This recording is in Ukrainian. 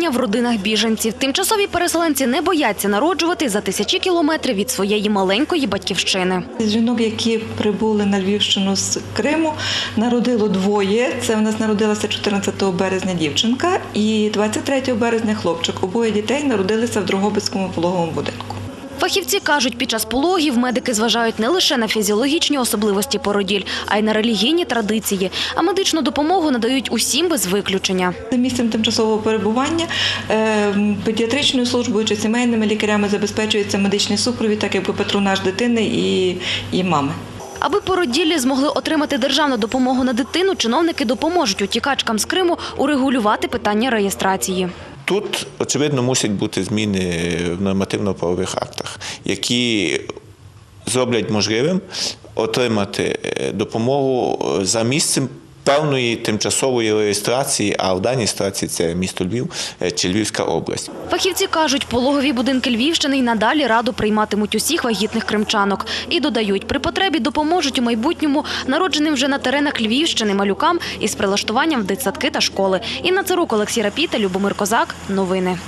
народження в родинах біженців. Тимчасові переселенці не бояться народжувати за тисячі кілометрів від своєї маленької батьківщини. Жінок, які прибули на Львівщину з Криму, народило двоє. Це в нас народилася 14 березня дівчинка і 23 березня хлопчик. Обоє дітей народилися в Дрогобицькому пологовому будинку. Фахівці кажуть, під час пологів медики зважають не лише на фізіологічні особливості породіль, а й на релігійні традиції. А медичну допомогу надають усім без виключення. За місцем тимчасового перебування е, педіатричною службою чи сімейними лікарями забезпечується медичний супровід, так якби патронаж дитини і, і мами. Аби породіллі змогли отримати державну допомогу на дитину, чиновники допоможуть утікачкам з Криму урегулювати питання реєстрації. Тут, очевидно, мусять бути зміни в нормативно-правових актах, які зроблять можливим отримати е, допомогу е, за місцем певної тимчасової реєстрації, а в даній ситуації це місто Львів е, чи Львівська область. Фахівці кажуть, пологові будинки Львівщини й надалі раду прийматимуть усіх вагітних кримчанок. І додають, при потребі допоможуть у майбутньому народженим вже на теренах Львівщини малюкам із прилаштуванням в дитсадки та школи. Інна Царук, Олексій Рапіта, Любомир Козак. Новини.